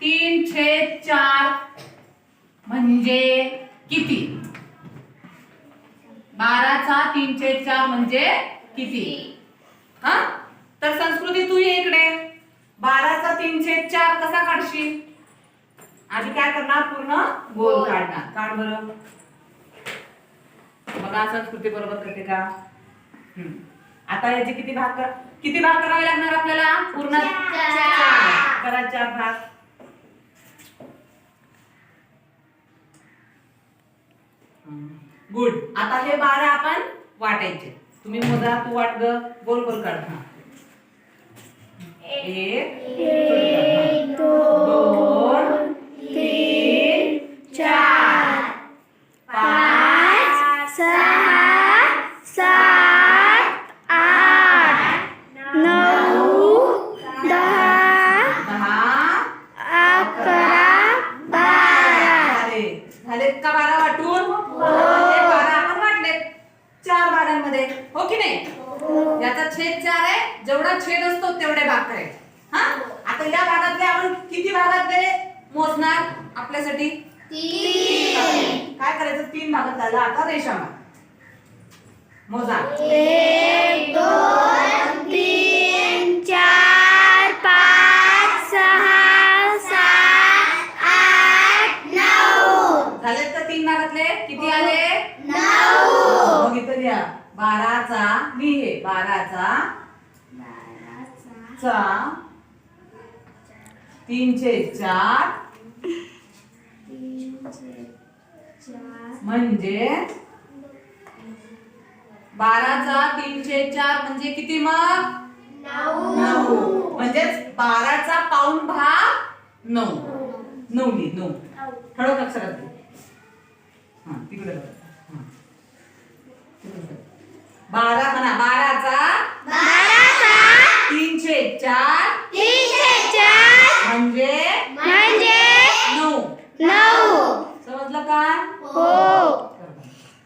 तीन छेद चार म्हणजे किती? बाराचा तीन छेद चार म्हणजे किती? हा? तर संस्कृती तू ये इकडे. बाराचा तीन छेद चार कसा काढशील? आधी काय करणार? पूर्ण गोल. काढणार. काढ बरं. बघा संस्कृती बरोबर करते का. आता याचे किती भाग कर किती भाग करावे लागणार आपल्याला? पूर्ण. करा चार भाग. गुड. आता हे बारा आपण वाटायचे. तुम्ही मोजा तू वाट ग. गोल गोल काढ. एक. छेद चार आहे जेवढा छेद असतो तेवढे भाग करायचे. हा? आता या भागातले आपण किती भागातले मोजणार आपल्यासाठी? काय करायचं? तीन भागात झालं आता रेषा. मोजा. एक दोन तीन चार पाच सहा सात आठ नऊ. झाले तर तीन भागातले? किती आले नऊ मग इथं लिहा बाराचा लिहे बाराचा चा तीनशे चार म्हणजे बाराचा तीनशे चार म्हणजे किती मग नऊ म्हणजेच बाराचा पाऊण भाग नऊ नऊ नऊ ठळक अक्षरात. हा तिकडे. हा. बारा म्हणा बाराचा? बाराचा? तीनशे चार. तीनशे चार. म्हणजे? म्हणजे? नऊ. नऊ. समजलं का? हो.